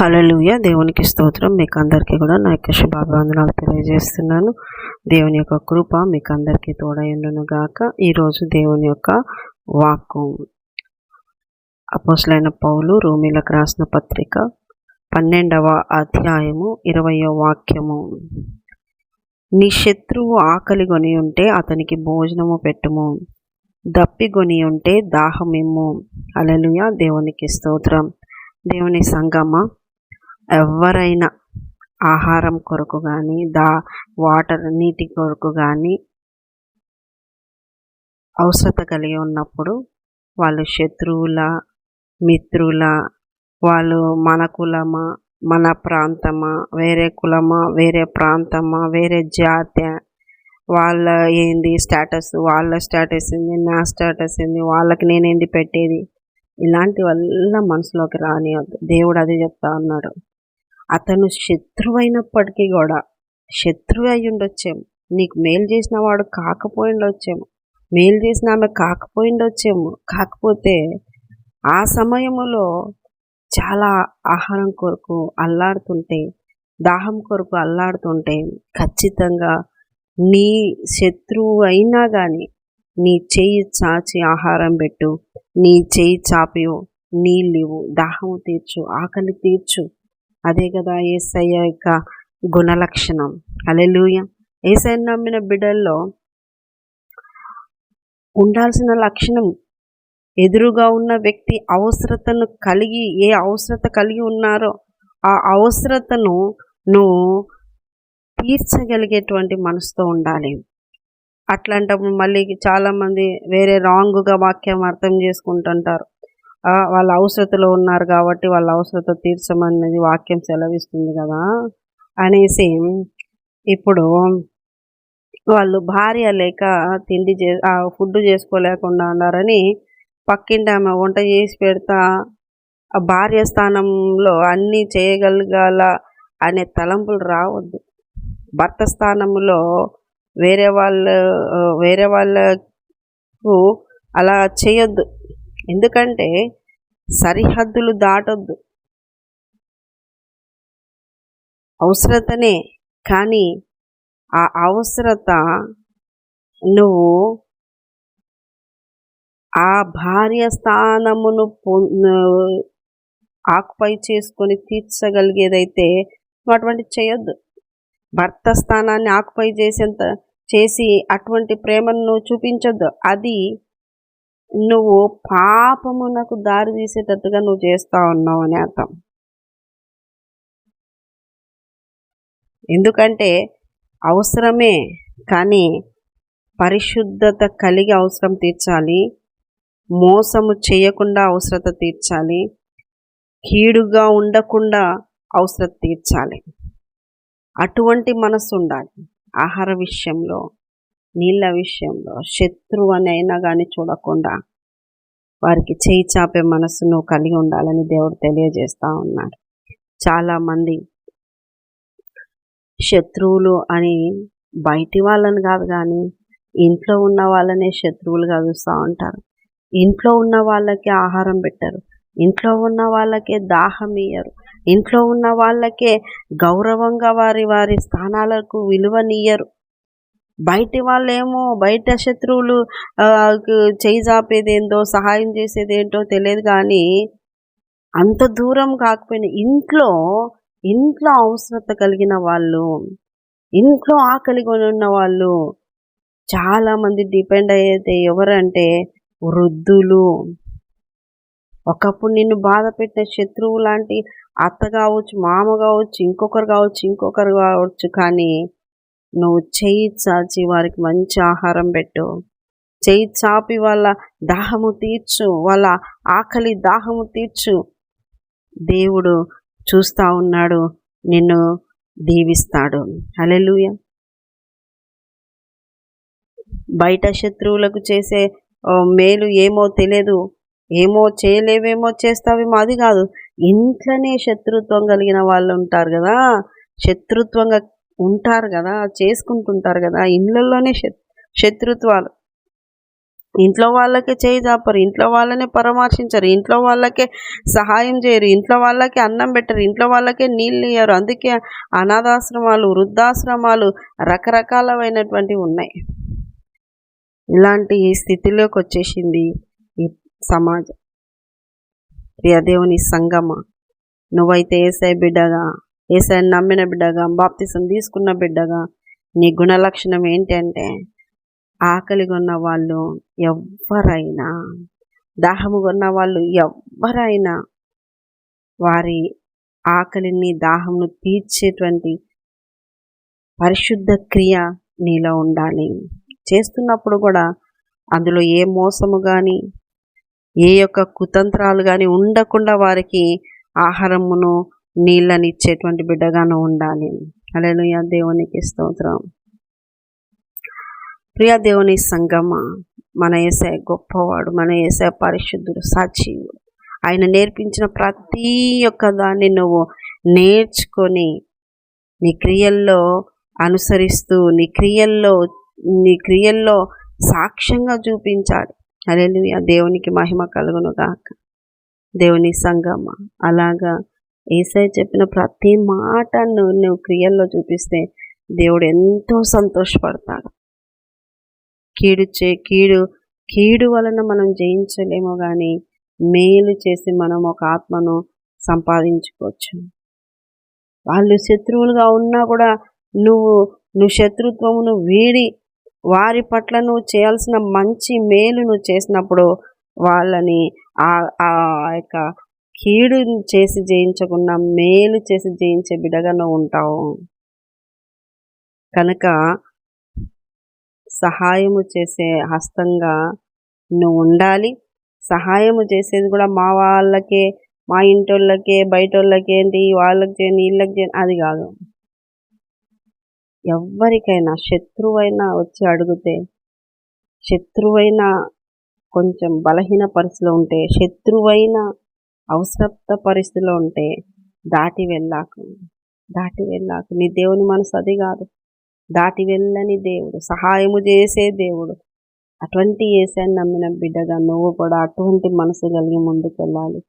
హల్లెలూయా. దేవునికి స్తోత్రం. మీకు అందరికీ కూడా నా యొక్క శుభాభివందనాలు తెలియజేస్తున్నాను. దేవుని యొక్క కృప మీకు అందరికీ తోడైండును గాక. ఈరోజు దేవుని యొక్క వాక్కు అపోసలైన పౌలు రూమిలకు రాసిన పత్రిక పన్నెండవ అధ్యాయము ఇరవయో వాక్యము. నీ శత్రువు ఆకలి కొని ఉంటే అతనికి భోజనము పెట్టుము. దప్పిగొని ఉంటే దాహమిమ్ము అలలుయ దేవునికి స్తోత్రం. దేవుని సంగమ ఎవరైనా ఆహారం కొరకు కానీ దా వాటర్ నీటి కొరకు కానీ అవసరత కలిగి ఉన్నప్పుడు వాళ్ళు శత్రువుల మిత్రుల వాళ్ళు మన కులమా మన ప్రాంతమా వేరే కులమా వేరే ప్రాంతమా వేరే జాతి వాళ్ళ ఏంది స్టేటస్ వాళ్ళ స్టేటస్ ఏంది నా స్టేటస్ ఏంది వాళ్ళకి నేనేంది పెట్టేది ఇలాంటి వల్ల మనసులోకి రానివద్దు దేవుడు అదే చెప్తా ఉన్నాడు. అతను శత్రువు అయినప్పటికీ కూడా శత్రువు అయి ఉండొచ్చేమో నీకు మేలు చేసిన వాడు కాకపోయిండొచ్చేమో మేలు చేసిన ఆమె కాకపోయిండొచ్చేమో కాకపోతే ఆ సమయంలో చాలా ఆహారం కొరకు అల్లాడుతుంటే దాహం కొరకు అల్లాడుతుంటే ఖచ్చితంగా నీ శత్రువు అయినా కానీ నీ చేయి చాచి ఆహారం పెట్టు నీ చేయి చాపి నీళ్ళు దాహము తీర్చు ఆకలి తీర్చు. అదే కదా ఏసయ్య యొక్క గుణలక్షణం. అలెలుయ ఏసయ్య నమ్మిన బిడ్డల్లో ఉండాల్సిన లక్షణం ఎదురుగా ఉన్న వ్యక్తి అవసరతను కలిగి ఏ అవసరత కలిగి ఉన్నారో ఆ అవసరతను నువ్వు తీర్చగలిగేటువంటి మనసుతో ఉండాలి. అట్లాంటప్పుడు మళ్ళీ చాలామంది వేరే రాంగ్గా వాక్యం అర్థం చేసుకుంటుంటారు. వాళ్ళ అవసరతలో ఉన్నారు కాబట్టి వాళ్ళ అవసరత తీర్చమన్నది వాక్యం సెలవిస్తుంది కదా. అనేసి ఇప్పుడు వాళ్ళు భార్య లేక తిండి చే ఫుడ్ చేసుకోలేకుండా ఉన్నారని పక్కింటి ఆమె వంట చేసి పెడతా ఆ భార్య స్థానంలో అన్నీ చేయగలగాల అనే తలంపులు రావద్దు. భర్త స్థానంలో వేరే వాళ్ళ వేరే వాళ్ళకు అలా చేయొద్దు. ఎందుకంటే సరిహద్దులు దాటొద్దు. అవసరతనే కానీ ఆ అవసరత నువ్వు ఆ భార్య స్థానమును ఆక్యుపై చేసుకొని తీర్చగలిగేదైతే నువ్వు అటువంటి చేయొద్దు. భర్త స్థానాన్ని ఆక్యుపై చేసేంత చేసి అటువంటి ప్రేమను నువ్వు చూపించొద్దు. అది నువ్వు పాపమునకు దారి తీసేటట్టుగా నువ్వు చేస్తా ఉన్నావు అని అర్థం. ఎందుకంటే అవసరమే కానీ పరిశుద్ధత కలిగి అవసరం తీర్చాలి. మోసము చేయకుండా అవసరత తీర్చాలి. కీడుగా ఉండకుండా అవసరత తీర్చాలి. అటువంటి మనసు ఉండాలి. ఆహార విషయంలో నీళ్ళ విషయంలో శత్రువు అని అయినా కానీ చూడకుండా వారికి చేయి చాపే మనసును కలిగి ఉండాలని దేవుడు తెలియజేస్తూ ఉన్నాడు. చాలామంది శత్రువులు అని బయటి వాళ్ళని కాదు కానీ ఇంట్లో ఉన్న వాళ్ళనే శత్రువులుగా చూస్తూ ఉంటారు. ఇంట్లో ఉన్న వాళ్ళకే ఆహారం పెట్టరు. ఇంట్లో ఉన్న వాళ్ళకే దాహం ఇయ్యరు. ఇంట్లో ఉన్న వాళ్ళకే గౌరవంగా వారి వారి స్థానాలకు విలువనియ్యరు. బయటి వాళ్ళేమో బయట శత్రువులు చేయి చాపేదేందో సహాయం చేసేదేంటో తెలియదు కానీ అంత దూరం కాకపోయినా ఇంట్లో ఇంట్లో అవసరత కలిగిన వాళ్ళు ఇంట్లో ఆకలి ఉన్న వాళ్ళు చాలామంది డిపెండ్ అయ్యేది ఎవరంటే వృద్ధులు. ఒకప్పుడు నిన్ను బాధ పెట్టిన శత్రువు లాంటి అత్త కావచ్చు మామ కావచ్చు ఇంకొకరు కావచ్చు ఇంకొకరు కావచ్చు కానీ నువ్వు చేయి చాచి వారికి మంచి ఆహారం పెట్టు. చేయి చాపి వాళ్ళ దాహము తీర్చు. వాళ్ళ ఆకలి దాహము తీర్చు. దేవుడు చూస్తూ ఉన్నాడు. నిన్ను దీవిస్తాడు. అలెలుయ బయట శత్రువులకు చేసే మేలు ఏమో తెలియదు ఏమో చేయలేవేమో చేస్తావేమో అది కాదు. ఇంట్లోనే శత్రుత్వం కలిగిన వాళ్ళు ఉంటారు కదా. శత్రుత్వంగా ఉంటారు కదా చేసుకుంటుంటారు కదా ఇళ్ళల్లోనే శత్రుత్వాలు. ఇంట్లో వాళ్ళకే చేయి చాపరు ఇంట్లో వాళ్ళనే పరామర్శించరు ఇంట్లో వాళ్ళకే సహాయం చేయరు ఇంట్లో వాళ్ళకే అన్నం పెట్టరు ఇంట్లో వాళ్ళకే నీళ్ళు ఇయ్యరు. అందుకే అనాథాశ్రమాలు వృద్ధాశ్రమాలు రకరకాలమైనటువంటివి ఉన్నాయి. ఇలాంటి స్థితిలోకి వచ్చేసింది ఈ సమాజం. ప్రియదేవుని సంగమ నువ్వైతే ఏసై బిడ్డగా ఏసారి నమ్మిన బిడ్డగా బాప్తిసం తీసుకున్న బిడ్డగా నీ గుణలక్షణం ఏంటంటే అంటే ఆకలిగా ఉన్న వాళ్ళు ఎవ్వరైనా దాహముగా ఉన్న వాళ్ళు ఎవ్వరైనా వారి ఆకలిని దాహమును తీర్చేటువంటి పరిశుద్ధ క్రియ నీలో ఉండాలి. చేస్తున్నప్పుడు కూడా అందులో ఏ మోసము కానీ ఏ యొక్క కుతంత్రాలు కానీ ఉండకుండా వారికి ఆహారమును నీళ్ళని ఇచ్చేటువంటి బిడ్డగాను ఉండాలి. అలెలుయ దేవునికి స్తోత్రం. ప్రియ దేవుని సంగమ మన ఏసే గొప్పవాడు మన ఏసే పరిశుద్ధుడు సజీవుడు ఆయన నేర్పించిన ప్రతి ఒక్క దాన్ని నువ్వు నేర్చుకొని నీ క్రియల్లో అనుసరిస్తూ నీ క్రియల్లో నీ క్రియల్లో సాక్ష్యంగా చూపించాడు అలెలు దేవునికి మహిమ కలుగును గాక. దేవుని సంగమ. అలాగా ఏసై చెప్పిన ప్రతి మాట నువ్వు నువ్వు క్రియల్లో చూపిస్తే దేవుడు ఎంతో సంతోషపడతాడు. కీడు చే కీడు కీడు వలన మనం జయించలేము కానీ మేలు చేసి మనం ఒక ఆత్మను సంపాదించుకోవచ్చు. వాళ్ళు శత్రువులుగా ఉన్నా కూడా నువ్వు నువ్వు శత్రుత్వమును వీడి వారి పట్ల నువ్వు చేయాల్సిన మంచి మేలు నువ్వు చేసినప్పుడు వాళ్ళని ఆ యొక్క కీడు చేసి జయించకుండా మేలు చేసి జయించే బిడగా నువ్వు ఉంటావు. కనుక సహాయము చేసే హస్తంగా నువ్వు ఉండాలి. సహాయము చేసేది కూడా మా వాళ్ళకే మా ఇంటోళ్ళకే బయట ఏంటి వాళ్ళకి చేయని వీళ్ళకి చేయని అది కాదు. ఎవరికైనా శత్రువైనా వచ్చి అడిగితే శత్రువైనా కొంచెం బలహీన పరిస్థితిలో ఉంటే శత్రువైన అవసరత పరిస్థితిలో ఉంటే దాటి వెళ్ళాకు దాటి వెళ్ళాకు. నీ దేవుని మనసు అది కాదు. దాటి వెళ్ళని దేవుడు సహాయము చేసే దేవుడు. అటువంటి ఏసాన్ని నమ్మిన బిడ్డగా నువ్వు కూడా అటువంటి మనసు కలిగి ముందుకు వెళ్ళాలి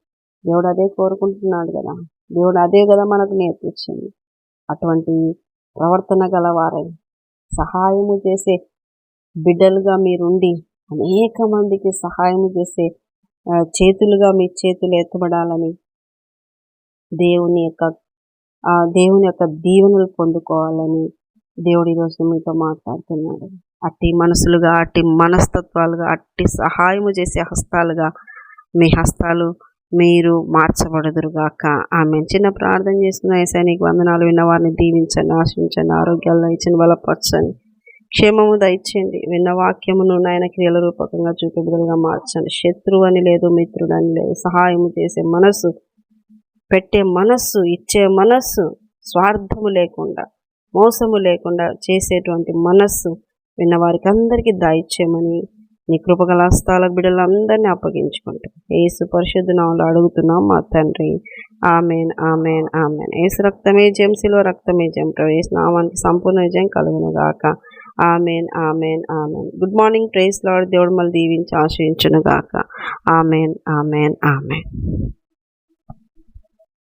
దేవుడు అదే కోరుకుంటున్నాడు కదా. దేవుడు అదే కదా మనకు నేర్పించింది. అటువంటి ప్రవర్తన గలవారై సహాయము చేసే బిడ్డలుగా మీరుండి అనేక మందికి సహాయము చేసే చేతులుగా మీ చేతులు ఎత్తబడాలని దేవుని యొక్క దేవుని యొక్క దీవెనలు పొందుకోవాలని దేవుడు ఈరోజు మీతో మాట్లాడుతున్నాడు. అట్టి మనసులుగా అట్టి మనస్తత్వాలుగా అట్టి సహాయము చేసే హస్తాలుగా మీ హస్తాలు మీరు మార్చబడదురుగాక. ఆమె చిన్న ప్రార్థన చేసుకున్న ఏసైనికి వందనాలు. విన్న వారిని దీవించండి ఆశించండి ఆరోగ్యాలు ఇచ్చిన బలపరచండి. క్షేమము దయచేయండి. విన్న వాక్యమును నాయన క్రియల రూపకంగా చూపెబుదలుగా మార్చండి. శత్రువు అని లేదు మిత్రుడు అని లేదు. సహాయము చేసే మనస్సు పెట్టే మనస్సు ఇచ్చే మనస్సు స్వార్థము లేకుండా మోసము లేకుండా చేసేటువంటి మనస్సు విన్న వారికి అందరికీ దాయిచ్చేయమని నీ కృపగల హస్తాల బిడ్డలందరినీ అప్పగించుకుంటాం ఏసు పరిశుద్ధ నామలు అడుగుతున్నాం మా తండ్రి. Amen amen amen. ఏసు రక్తమే జయం శిల్వ రక్తమే జయం. ప్రవేశ నామానికి సంపూర్ణ విజయం కలుగునుగాక amen amen amen. Good morning praise lord దేవుడు మళ్ళీ దీవించి ఆశ్రయించును గాక ఆమెన్ ఆమెన్ ఆమెన్.